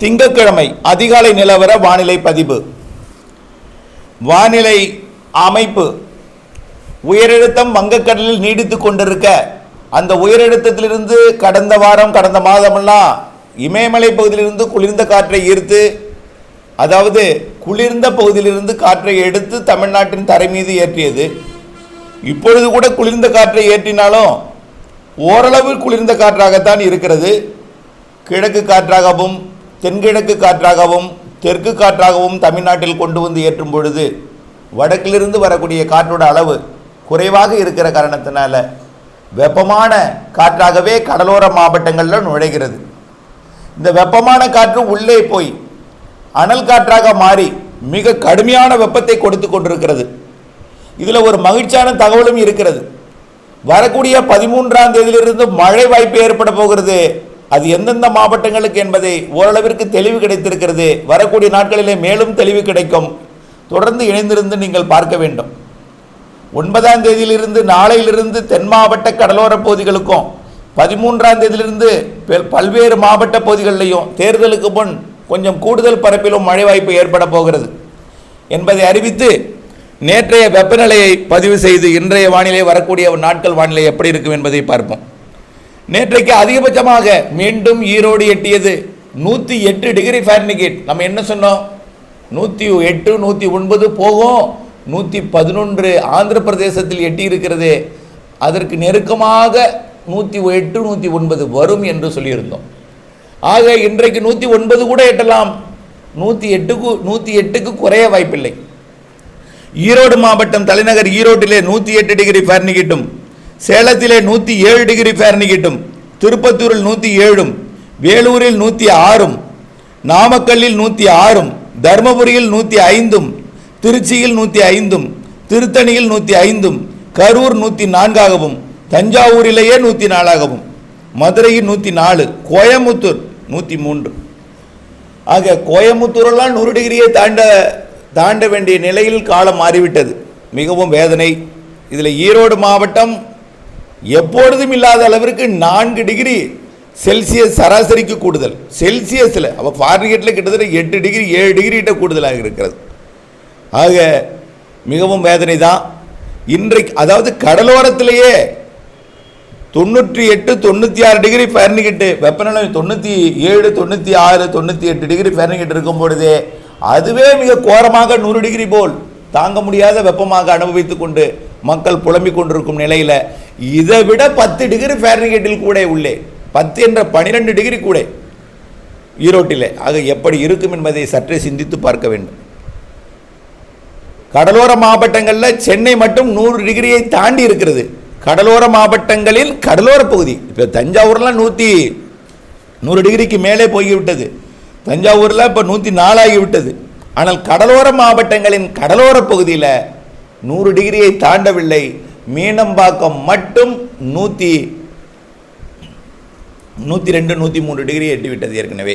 திங்கட்கிழமை அதிகாலை நிலவர வானிலை பதிவு. வானிலை அமைப்பு. உயரழுத்தம் வங்கக்கடலில் நீடித்து கொண்டிருக்க அந்த உயரழுத்தத்திலிருந்து கடந்த வாரம் கடந்த மாதமெல்லாம் இமயமலை பகுதியிலிருந்து குளிர்ந்த காற்றை ஈர்த்து அதாவது குளிர்ந்த பகுதியிலிருந்து காற்றை எடுத்து தமிழ்நாட்டின் தரை மீது ஏற்றியது. இப்பொழுது கூட குளிர்ந்த காற்றை ஏற்றினாலும் ஓரளவு குளிர்ந்த காற்றாகத்தான் இருக்கிறது. கிழக்கு காற்றாகவும் தென்கிழக்கு காற்றாகவும் தெற்கு காற்றாகவும் தமிழ்நாட்டில் கொண்டு வந்து ஏற்றும் பொழுது வடக்கிலிருந்து வரக்கூடிய காற்றோட அளவு குறைவாக இருக்கிற காரணத்தினால வெப்பமான காற்றாகவே கடலோர மாவட்டங்களில் நுழைகிறது. இந்த வெப்பமான காற்று உள்ளே போய் அனல் காற்றாக மாறி மிக கடுமையான வெப்பத்தை கொடுத்து கொண்டிருக்கிறது. இதில் ஒரு மகிழ்ச்சியான தகவலும் இருக்கிறது. வரக்கூடிய பதிமூன்றாம் தேதியிலிருந்து மழை வாய்ப்பு ஏற்பட போகிறது அது எந்தெந்த மாவட்டங்களுக்கு என்பதை ஓரளவிற்கு தெளிவு கிடைத்திருக்கிறது. வரக்கூடிய நாட்களிலே மேலும் தெளிவு கிடைக்கும். தொடர்ந்து இணைந்திருந்து நீங்கள் பார்க்க வேண்டும். ஒன்பதாம் தேதியிலிருந்து நாளையிலிருந்து தென் மாவட்ட கடலோர பகுதிகளுக்கும் பதிமூன்றாம் தேதியிலிருந்து பெ- பல்வேறு மாவட்ட பகுதிகளிலையும் தேர்தலுக்கு முன் கொஞ்சம் கூடுதல் பரப்பிலும் மழை வாய்ப்பு ஏற்பட போகிறது. என்பதை அறிவித்து நேற்றைய வெப்பநிலையை பதிவு செய்து இன்றைய வானிலை வரக்கூடிய நாட்கள் வானிலை எப்படி இருக்கும் என்பதை பார்ப்போம். நேற்றைக்கு அதிகபட்சமாக மீண்டும் ஈரோடு எட்டியது. நூற்றி எட்டு டிகிரி ஃபாரன்ஹீட் நம்ம என்ன சொன்னோம்? நூற்றி எட்டு நூற்றி ஒன்பது போகும். நூற்றி பதினொன்று ஆந்திர பிரதேசத்தில் எட்டி இருக்கிறது. அதற்கு நெருக்கமாக நூற்றி எட்டு நூற்றி ஒன்பது வரும் என்று சொல்லியிருந்தோம். ஆக இன்றைக்கு நூற்றி ஒன்பது கூட எட்டலாம். நூற்றி எட்டுக்கு நூற்றி எட்டுக்கு குறைய வாய்ப்பில்லை. ஈரோடு மாவட்டம் தலைநகர் ஈரோட்டிலே நூற்றி எட்டு டிகிரி ஃபாரன்ஹீட்டும் சேலத்திலே நூற்றி ஏழு டிகிரி ஃபாரன்ஹீட்டும் திருப்பத்தூரில் நூற்றி ஏழும் வேலூரில் நூற்றி ஆறும் நாமக்கல்லில் நூற்றி ஆறும் தருமபுரியில் நூற்றி ஐந்தும் திருச்சியில் நூற்றி ஐந்தும் திருத்தணியில் நூற்றி ஐந்தும் கரூர் நூற்றி நான்காகவும் தஞ்சாவூரிலேயே நூற்றி நாலாகவும் மதுரையில் நூற்றி நாலு கோயமுத்தூர் நூற்றி மூன்று. ஆக கோயமுத்தூரெல்லாம் நூறு டிகிரியை தாண்ட தாண்ட வேண்டிய நிலையில் காலம் மாறிவிட்டது. மிகவும் வேதனை. இதில் ஈரோடு மாவட்டம் எப்பொழுதும் இல்லாத அளவிற்கு நான்கு டிகிரி செல்சியஸ் சராசரிக்கு கூடுதல். செல்சியஸில் அப்போ ஃபாரின்கேட்டில் கிட்டத்தட்ட எட்டு டிகிரி ஏழு டிகிரிகிட்ட கூடுதலாக இருக்கிறது. ஆக மிகவும் வேதனை தான் இன்றைக்கு அதாவது கடலோரத்திலேயே தொண்ணூற்றி எட்டு தொண்ணூற்றி ஆறு டிகிரி ஃபேரன்ஹீட்டு வெப்பநிலை தொண்ணூற்றி ஏழு தொண்ணூற்றி ஆறு தொண்ணூற்றி எட்டு டிகிரி ஃபேரன்ஹீட் இருக்கும் பொழுதே அதுவே மிக கோரமாக நூறு டிகிரி போல் தாங்க முடியாத வெப்பமாக அனுபவித்து கொண்டு மக்கள் புலம்பிக் கொண்டிருக்கும் நிலையில் இதை விட பத்து டிகிரி ஃபேரன்கேட்டில் கூட உள்ளே. பத்து என்ற பனிரெண்டு டிகிரி கூட ஈரோட்டிலே. ஆக எப்படி இருக்கும் என்பதை சற்றே சிந்தித்து பார்க்க வேண்டும். கடலோர மாவட்டங்களில் சென்னை மட்டும் நூறு டிகிரியை தாண்டி இருக்கிறது. கடலோர மாவட்டங்களில் கடலோர பகுதி. இப்போ தஞ்சாவூர்லாம் நூற்றி நூறு டிகிரிக்கு மேலே போய்விட்டது. தஞ்சாவூரில் இப்போ நூற்றி நாலாகிவிட்டது ஆனால் கடலோர மாவட்டங்களின் கடலோர பகுதியில் நூறு டிகிரியை தாண்டவில்லை. மீனம்பாக்கம் மட்டும் நூற்றி நூற்றி ரெண்டு நூற்றி மூன்று டிகிரி எட்டிவிட்டது ஏற்கனவே.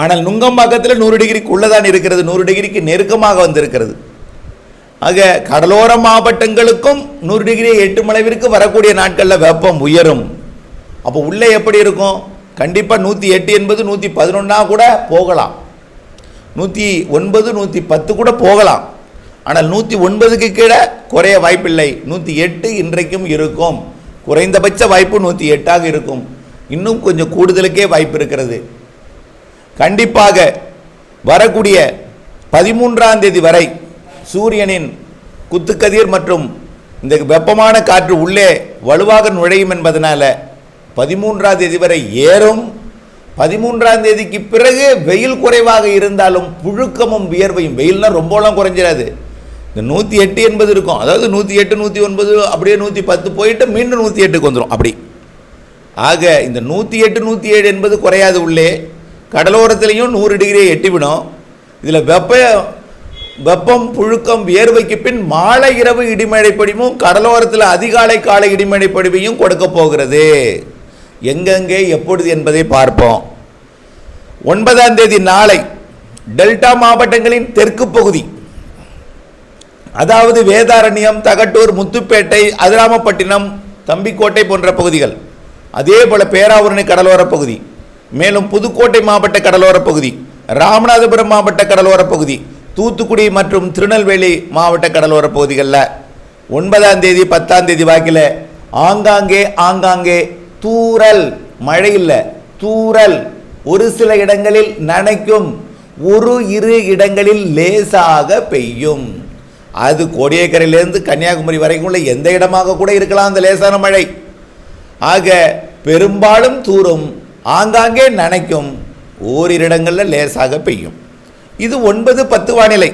ஆனால் நுங்கம்பாக்கத்தில் நூறு டிகிரிக்கு உள்ளதான் இருக்கிறது. நூறு டிகிரிக்கு நெருக்கமாக வந்திருக்கிறது. ஆக கடலோர மாவட்டங்களுக்கும் நூறு டிகிரி எட்டும் அளவிற்கு வரக்கூடிய நாட்களில் வெப்பம் உயரும். அப்போ உள்ளே எப்படி இருக்கும்? கண்டிப்பாக நூற்றி எட்டு என்பது நூற்றி பதினொன்னா கூட போகலாம். நூற்றி ஒன்பது நூற்றி பத்து கூட போகலாம். ஆனால் நூற்றி ஒன்பதுக்கு கீழே குறைய வாய்ப்பில்லை. நூற்றி எட்டு இன்றைக்கும் இருக்கும். குறைந்தபட்ச வாய்ப்பு நூற்றி எட்டாக இருக்கும். இன்னும் கொஞ்சம் கூடுதலுக்கே வாய்ப்பு இருக்கிறது. கண்டிப்பாக வரக்கூடிய பதிமூன்றாம் தேதி வரை சூரியனின் குத்துக்கதிர் மற்றும் இந்த வெப்பமான காற்று உள்ளே வலுவாக நுழையும் என்பதனால் பதிமூன்றாம் தேதி வரை ஏறும். பதிமூன்றாம் தேதிக்கு பிறகு வெயில் குறைவாக இருந்தாலும் புழுக்கமும் வியர்வையும் வெயில்னால் ரொம்பலாம் குறைஞ்சிடாது இந்த நூற்றி எட்டு என்பது இருக்கும். அதாவது நூற்றி எட்டு நூற்றி ஒன்பது அப்படியே நூற்றி பத்து போயிட்டு மீண்டும் நூற்றி எட்டுக்கு வந்துடும் அப்படி. ஆக இந்த நூற்றி எட்டு நூற்றி ஏழு என்பது குறையாது உள்ளே. கடலோரத்திலையும் நூறு டிகிரியை எட்டிவிடும். இதில் வெப்ப வெப்பம் புழுக்கம் வியர்வைக்கு பின் மாலை இரவு இடிமழை பொழிவும் கடலோரத்தில் அதிகாலை காலை இடிமழை படிவையும் கொடுக்க போகிறது. எங்கெங்கே எப்பொழுது என்பதை பார்ப்போம். ஒன்பதாம் தேதி நாளை டெல்டா மாவட்டங்களின் தெற்கு பகுதி அதாவது வேதாரண்யம் தகட்டூர் முத்துப்பேட்டை அதிராமப்பட்டினம் தம்பிக்கோட்டை போன்ற பகுதிகள். அதே போல் பேராவூரணி கடலோர பகுதி. மேலும் புதுக்கோட்டை மாவட்ட கடலோர பகுதி. ராமநாதபுரம் மாவட்ட கடலோர பகுதி. தூத்துக்குடி மற்றும் திருநெல்வேலி மாவட்ட கடலோர பகுதிகளில். ஒன்பதாம் தேதி பத்தாம் தேதி வாக்கில் ஆங்காங்கே ஆங்காங்கே தூரல். மழை இல்லை தூரல். ஒரு சில இடங்களில் நனைக்கும் ஒரு இரு இடங்களில் லேசாக பெய்யும். அது கோடியக்கரையிலேருந்து கன்னியாகுமரி வரைக்கும் உள்ள எந்த இடமாக கூட இருக்கலாம் அந்த லேசான மழை. ஆக பெரும்பாலும் தூரும் ஆங்காங்கே நனைக்கும் ஓரிரு இடங்களில் லேசாக பெய்யும். இது ஒன்பது பத்து வானிலை.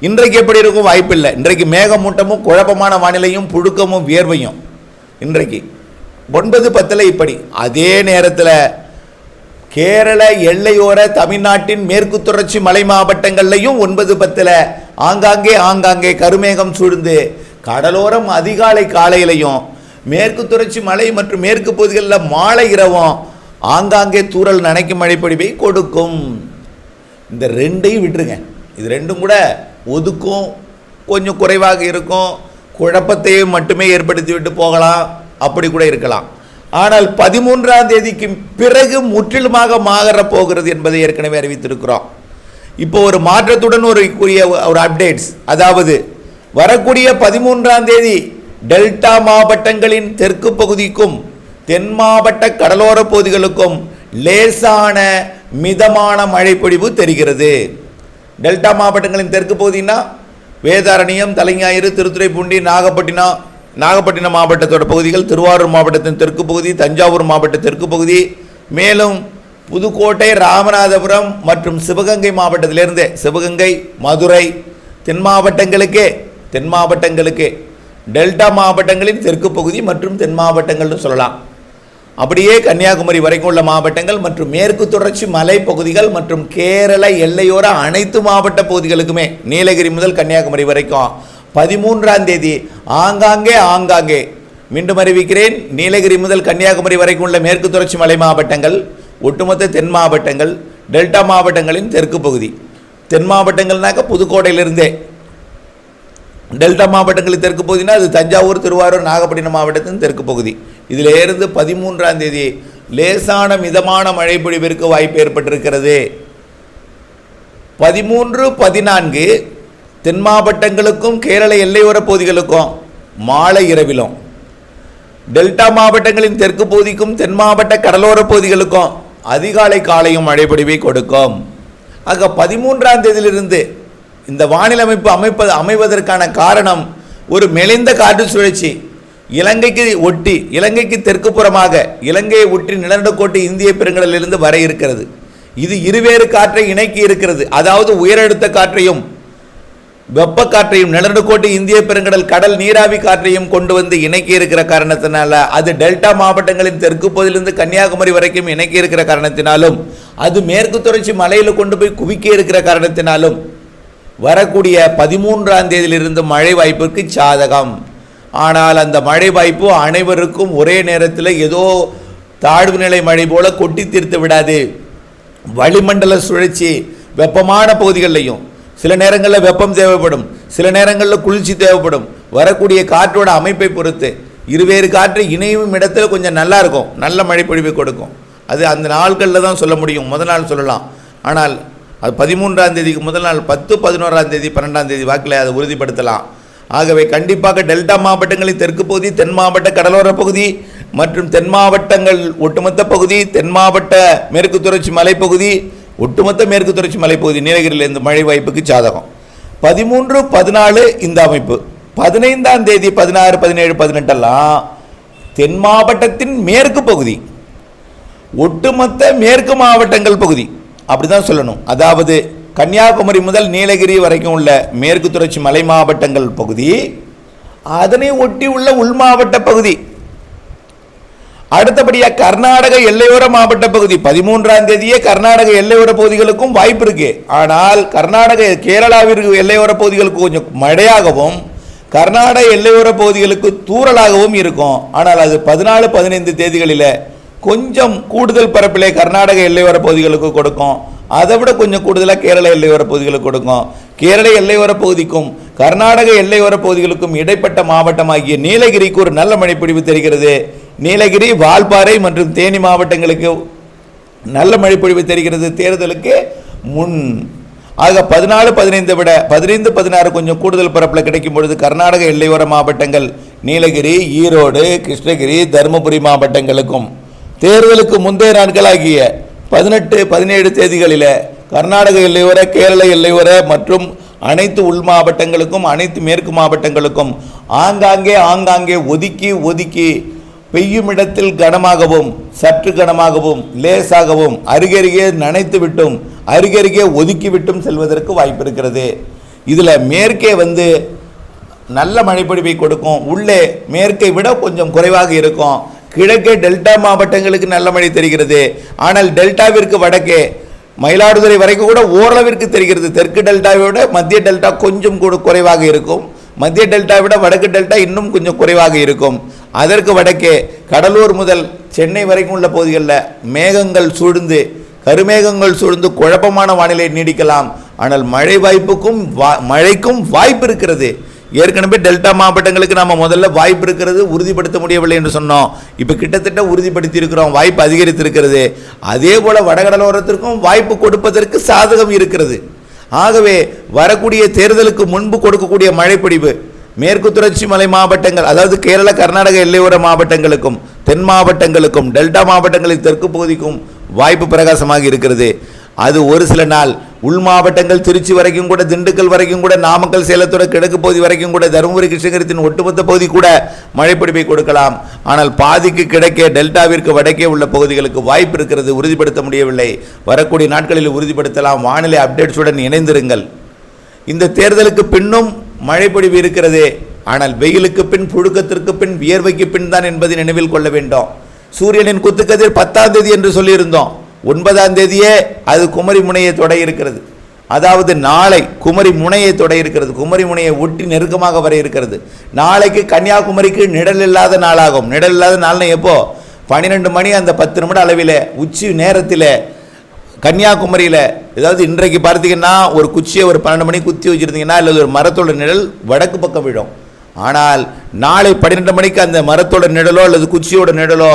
இன்றைக்கு எப்படி இருக்கும் வாய்ப்பில்லை. இன்றைக்கு மேகமூட்டமும் குழப்பமான வானிலையும் புழுக்கமும் வியர்வையும். இன்றைக்கு ஒன்பது பத்தில் இப்படி. அதே நேரத்தில் கேரள எல்லையோர தமிழ்நாட்டின் மேற்கு தொடர்ச்சி மலை மாவட்டங்கள்லையும் ஒன்பது பத்தில் ஆங்காங்கே ஆங்காங்கே கருமேகம் சூழ்ந்து கடலோரம் அதிகாலை காலையிலையும் மேற்கு தொடர்ச்சி மலை மற்றும் மேற்கு பகுதிகளில் மாலை இரவும் ஆங்காங்கே தூரல் நனைக்கும் மழைப்பொழிவை கொடுக்கும். இந்த ரெண்டையும் விட்டுருங்க. இது ரெண்டும் கூட ஒதுக்கும் கொஞ்சம் குறைவாக இருக்கும். குழப்பத்தையும் மட்டுமே ஏற்படுத்தி விட்டு போகலாம். அப்படி கூட இருக்கலாம். ஆனால் பதிமூன்றாம் தேதிக்கு பிறகு முற்றிலுமாக மாகற போகிறது என்பதை ஏற்கனவே அறிவித்திருக்கிறோம். இப்போ ஒரு மாற்றத்துடன் ஒரு கூறிய ஒரு அப்டேட்ஸ் அதாவது வரக்கூடிய பதிமூன்றாம் தேதி டெல்டா மாவட்டங்களின் தெற்கு பகுதிக்கும் தென் மாவட்ட கடலோர பகுதிகளுக்கும் லேசான மிதமான மழைப்பொழிவு தெரிகிறது. டெல்டா மாவட்டங்களின் தெற்கு பகுதினா வேதாரண்யம் தலைஞாயிறு திருத்துறைப்பூண்டி நாகப்பட்டினம் நாகப்பட்டினம் மாவட்டத்தோட பகுதிகள் திருவாரூர் மாவட்டத்தின் தெற்கு பகுதி தஞ்சாவூர் மாவட்ட தெற்கு பகுதி மேலும் புதுக்கோட்டை ராமநாதபுரம் மற்றும் சிவகங்கை மாவட்டத்திலிருந்து சிவகங்கை மதுரை தென் மாவட்டங்களுக்கே தென் மாவட்டங்களுக்கு டெல்டா மாவட்டங்களின் தெற்கு பகுதி மற்றும் தென் மாவட்டங்கள்னு சொல்லலாம். அப்படியே கன்னியாகுமரி வரைக்கும் உள்ள மாவட்டங்கள் மற்றும் மேற்கு தொடர்ச்சி மலைப்பகுதிகள் மற்றும் கேரள எல்லையோர அனைத்து மாவட்ட பகுதிகளுக்குமே நீலகிரி முதல் கன்னியாகுமரி வரைக்கும் பதிமூன்றாம் தேதி ஆங்காங்கே ஆங்காங்கே. மீண்டும் அறிவிக்கிறேன் நீலகிரி முதல் கன்னியாகுமரி வரைக்கும் உள்ள மேற்கு தொடர்ச்சி மலை மாவட்டங்கள் ஒட்டுமொத்த தென் மாவட்டங்கள் டெல்டா மாவட்டங்களின் தெற்கு பகுதி. தென் மாவட்டங்கள்னாக்க புதுக்கோட்டையிலிருந்தே. டெல்டா மாவட்டங்களின் தெற்கு பகுதினா அது தஞ்சாவூர் திருவாரூர் நாகப்பட்டினம் மாவட்டத்தின் தெற்கு பகுதி. இதில் இருந்து பதிமூன்றாம் தேதி லேசான மிதமான மழை பொழிவிற்கு வாய்ப்பு ஏற்பட்டிருக்கிறது. பதிமூன்று பதினான்கு தென் மாவட்டங்களுக்கும் கேரள எல்லையோர பகுதிகளுக்கும் மாலை இரவிலும். டெல்டா மாவட்டங்களின் தெற்கு பகுதிக்கும் தென் மாவட்ட கடலோர பகுதிகளுக்கும் அதிகாலை காலையும் மழை பொழிவை கொடுக்கும். ஆக பதிமூன்றாம் தேதியிலிருந்து இந்த வானிலை அமைப்பு அமைப்பது அமைவதற்கான காரணம் ஒரு மெலிந்த காற்று சுழற்சி. இலங்கைக்கு ஒட்டி இலங்கைக்கு தெற்கு புறமாக இலங்கையை ஒட்டி நிலநடுக்கோட்டு இந்திய பெருங்கடலிலிருந்து வர இருக்கிறது. இது இருவேறு காற்றை இணைக்கி இருக்கிறது. அதாவது உயரழுத்த காற்றையும் வெப்ப காற்றையும் நிலநடுக்கோட்டு இந்திய பெருங்கடல் கடல் நீராவி காற்றையும் கொண்டு வந்து இணைக்கி இருக்கிற காரணத்தினால அது டெல்டா மாவட்டங்களின் தெற்கு பகுதியிலிருந்து கன்னியாகுமரி வரைக்கும் இணைக்கி இருக்கிற காரணத்தினாலும் அது மேற்கு தொடர்ச்சி மலையில் கொண்டு போய் குவிக்க இருக்கிற காரணத்தினாலும் வரக்கூடிய பதிமூன்றாம் தேதியிலிருந்து மழை வாய்ப்பிற்கு சாதகம். ஆனால் அந்த மழை வாய்ப்பு அனைவருக்கும் ஒரே நேரத்தில் ஏதோ தாழ்வு நிலை மழை போல கொட்டி தீர்த்து விடாது. வளிமண்டல சுழற்சி வெப்பமான பகுதிகளிலையும் சில நேரங்களில் வெப்பம் தேவைப்படும். சில நேரங்களில் குளிர்ச்சி தேவைப்படும். வரக்கூடிய காற்றோட அமைப்பை பொறுத்து இருவேறு காற்று இணையும் இடத்துல கொஞ்சம் நல்லா இருக்கும். நல்ல மழை பொழிவை கொடுக்கும். அது அந்த நாட்களில் தான் சொல்ல முடியும். முதல் நாள் சொல்லலாம். ஆனால் அது பதிமூன்றாம் தேதிக்கு முதல் நாள் பத்து பதினோராம் தேதி பன்னெண்டாம் தேதி வாக்கில் அதை உறுதிப்படுத்தலாம். ஆகவே கண்டிப்பாக டெல்டா மாவட்டங்களின் தெற்கு பகுதி தென் மாவட்ட கடலோர பகுதி மற்றும் தென் மாவட்டங்கள் ஒட்டுமொத்த பகுதி தென் மாவட்ட மேற்கு தொடர்ச்சி மலைப்பகுதி ஒட்டுமொத்த மேற்கு தொடர்ச்சி மலைப்பகுதி நீலகிரியிலிருந்து மழை வாய்ப்புக்கு சாதகம். பதிமூன்று பதினாலு இந்த அமைப்பு. பதினைந்தாம் தேதி பதினாறு பதினேழு பதினெட்டெல்லாம் தென் மாவட்டத்தின் மேற்கு பகுதி. ஒட்டுமொத்த மேற்கு மாவட்டங்கள் பகுதி. அப்படிதான் சொல்லணும். அதாவது கன்னியாகுமரி முதல் நீலகிரி வரைக்கும் உள்ள மேற்கு தொடர்ச்சி மலை மாவட்டங்கள் பகுதி. அதனை ஒட்டி உள்ள உள் மாவட்ட பகுதி. அடுத்தபடியாக கர்நாடக எல்லையோர மாவட்ட பகுதி பதிமூன்றாம் தேதியே கர்நாடக எல்லையோர பகுதிகளுக்கும் வாய்ப்பு இருக்கு. ஆனால் கர்நாடக கேரளாவிற்கு எல்லையோர பகுதிகளுக்கு கொஞ்சம் மழையாகவும் கர்நாடக எல்லையோர பகுதிகளுக்கு தூறலாகவும் இருக்கும். ஆனால் அது பதினாலு பதினைந்து தேதிகளில் கொஞ்சம் கூடுதல் பரப்பிலே கர்நாடக எல்லையோர பகுதிகளுக்கு கொடுக்கும். அதை விட கொஞ்சம் கூடுதலாக கேரள எல்லையோர பகுதிகளுக்கு கொடுக்கும். கேரள எல்லையோர பகுதிக்கும் கர்நாடக எல்லையோர பகுதிகளுக்கும் இடைப்பட்ட மாவட்டமாகிய நீலகிரிக்கு ஒரு நல்ல மழைப்பொழிவு தெரிகிறது. நீலகிரி வால்பாறை மற்றும் தேனி மாவட்டங்களுக்கு நல்ல மழைப்பொழிவு தெரிகிறது. தேர்தலுக்கு முன். ஆக பதினாலு பதினைந்து விட பதினைந்து பதினாறு கொஞ்சம் கூடுதல் பரப்பில் கிடைக்கும் பொழுது கர்நாடக எல்லையோர மாவட்டங்கள் நீலகிரி ஈரோடு கிருஷ்ணகிரி தருமபுரி மாவட்டங்களுக்கும். தேர்தலுக்கு முந்தைய நாட்களாகிய பதினெட்டு பதினேழு தேதிகளில் கர்நாடக எல்லையோர கேரள எல்லையோர மற்றும் அனைத்து உள் மாவட்டங்களுக்கும் அனைத்து மேற்கு மாவட்டங்களுக்கும் ஆங்காங்கே ஆங்காங்கே ஒதுக்கி ஒதுக்கி பெய்யும் இடத்தில் கனமாகவும் சற்று கனமாகவும் லேசாகவும் அருகருகே நனைத்து விட்டும் அருகருகே ஒதுக்கிவிட்டும் செல்வதற்கு வாய்ப்பு இருக்கிறது இதில் மேற்கே வந்து நல்ல மழைப்பொழிவை கொடுக்கும். உள்ளே மேற்கை விட கொஞ்சம் குறைவாக இருக்கும். கிழக்கே டெல்டா மாவட்டங்களுக்கு நல்ல மழை தெரிகிறது. ஆனால் டெல்டாவிற்கு வடக்கே மயிலாடுதுறை வரைக்கும் கூட ஓரளவிற்கு தெரிகிறது. தெற்கு டெல்டாவை விட மத்திய டெல்டா கொஞ்சம் கூட குறைவாக இருக்கும். மத்திய டெல்டா விட வடக்கு டெல்டா இன்னும் கொஞ்சம் குறைவாக இருக்கும். அதற்கு வடக்கே கடலூர் முதல் சென்னை வரைக்கும் உள்ள பகுதிகளில் மேகங்கள் சூழ்ந்து கருமேகங்கள் சூழ்ந்து குழப்பமான வானிலை நீடிக்கலாம். ஆனால் மழை வாய்ப்புக்கும் வா- மழைக்கும் வாய்ப்பு இருக்கிறது. ஏற்கனவே டெல்டா மாவட்டங்களுக்கு நம்ம முதல்ல வாய்ப்பு இருக்கிறது உறுதிப்படுத்த முடியவில்லை என்று சொன்னோம். இப்போ கிட்டத்தட்ட உறுதிப்படுத்தி இருக்கிறோம் வாய்ப்பு அதிகரித்திருக்கிறது. அதே போல் வடகடலோரத்திற்கும் வாய்ப்பு கொடுப்பதற்கு சாதகம் இருக்கிறது. ஆகவே வரக்கூடிய தேர்தலுக்கு முன்பு கொடுக்கக்கூடிய மழைப்பொடிவு மேற்கு தொடர்ச்சி மலை மாவட்டங்கள் அதாவது கேரள கர்நாடக எல்லையோர மாவட்டங்களுக்கும் தென் மாவட்டங்களுக்கும் டெல்டா மாவட்டங்களின் தெற்கு பகுதிக்கும் வாய்ப்பு பிரகாசமாக இருக்கிறது. அது ஒரு சில நாள் உள் மாவட்டங்கள் திருச்சி வரைக்கும் கூட திண்டுக்கல் வரைக்கும் கூட நாமக்கல் சேலத்தோட கிழக்கு பகுதி வரைக்கும் கூட தருமபுரி கிருஷ்ணகிரத்தின் ஒட்டுமொத்த பகுதி கூட மழைப்பிடிப்பை கொடுக்கலாம். ஆனால் பாதிக்கு கிடைக்க டெல்டாவிற்கு வடக்கே உள்ள பகுதிகளுக்கு வாய்ப்பு இருக்கிறது உறுதிப்படுத்த முடியவில்லை. வரக்கூடிய நாட்களில் உறுதிப்படுத்தலாம். வானிலை அப்டேட்ஸுடன் இணைந்திருங்கள். இந்த தேர்தலுக்கு பின்னும் மழைப்பொழிவு இருக்கிறது. ஆனால் வெயிலுக்கு பின் புழுக்கத்திற்கு பின் வியர்வைக்கு பின் தான் என்பதை நினைவில் கொள்ள வேண்டும். சூரியனின் குத்துக்கதிர் பத்தாம் தேதி என்று சொல்லியிருந்தோம். ஒன்பதாம் தேதியே அது குமரி முனையை தொட இருக்கிறது. அதாவது நாளை குமரி முனையை தொட இருக்கிறது. குமரி முனையை ஒட்டி நெருக்கமாக வர இருக்கிறது. நாளைக்கு கன்னியாகுமரிக்கு நிழல் இல்லாத நாளாகும். நிழல் இல்லாத நாள்னா எப்போ? பன்னிரெண்டு மணி அந்த பத்து நிமிட அளவில் உச்சி நேரத்தில் கன்னியாகுமரியில் ஏதாவது இன்றைக்கு பார்த்தீங்கன்னா ஒரு குச்சியை ஒரு பன்னெண்டு மணிக்கு குத்தி வச்சுருந்தீங்கன்னா இல்லை ஒரு மரத்தோட நிழல் வடக்கு பக்கம் விடும் ஆனால் நாளை பன்னிரெண்டு மணிக்கு அந்த மரத்தோட நிழலோ அல்லது குச்சியோட நிழலோ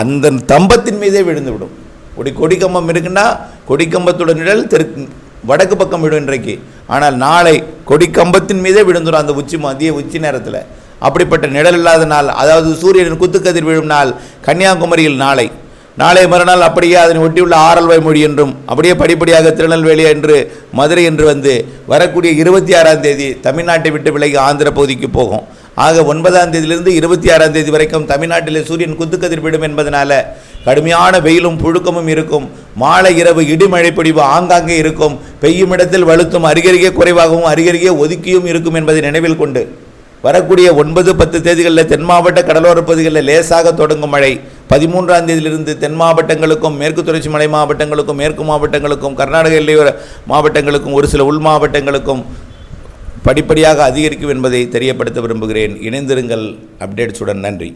அந்த தம்பத்தின் மீதே விழுந்து விடும் கொடி கொடிக்கம்பம் இருக்குன்னா கொடிக்கம்பத்தோட நிழல் தெற்கு வடக்கு பக்கம் விடும் இன்றைக்கு. ஆனால் நாளை கொடிக்கம்பத்தின் மீதே விழுந்துடும் அந்த உச்சி மதிய உச்சி நேரத்தில். அப்படிப்பட்ட நிழல் இல்லாத நாள் அதாவது சூரியனின் குத்துக்கதிர் விழும் நாள் கன்னியாகுமரியில் நாளை. நாளை மறுநாள் அப்படியே அதனை ஒட்டியுள்ள ஆரல்வாய் மொழி என்றும் அப்படியே படிப்படியாக திருநெல்வேலி என்று மதுரை என்று வந்து வரக்கூடிய இருபத்தி ஆறாம் தேதி தமிழ்நாட்டை விட்டு விலகி ஆந்திர பகுதிக்கு போகும். ஆக ஒன்பதாம் தேதியிலிருந்து இருபத்தி ஆறாம் தேதி வரைக்கும் தமிழ்நாட்டிலே சூரியன் குத்துக்கதிர் விடும் என்பதனால கடுமையான வெயிலும் புழுக்கமும் இருக்கும். மாலை இரவு இடிமழை பொழிவு ஆங்காங்கே இருக்கும். பெய்யும் இடத்தில் வலுத்தும் அருகருகே குறைவாகவும் அருகருகே ஒதுக்கியும் இருக்கும் என்பதை நினைவில் கொண்டு வரக்கூடிய ஒன்பது பத்து தேதிகளில் தென் மாவட்ட கடலோரப் பகுதிகளில் லேசாக தொடங்கும் மழை. பதிமூன்றாம் தேதியிலிருந்து தென் மாவட்டங்களுக்கும் மேற்கு தொடர்ச்சி மலை மாவட்டங்களுக்கும் மேற்கு மாவட்டங்களுக்கும் கர்நாடக எல்லையோர மாவட்டங்களுக்கும் ஒரு சில உள் மாவட்டங்களுக்கும் படிப்படியாக அதிகரிக்கும் என்பதை தெரியப்படுத்த விரும்புகிறேன். இணைந்திருங்கள். அப்டேட்ஸுடன் நன்றி.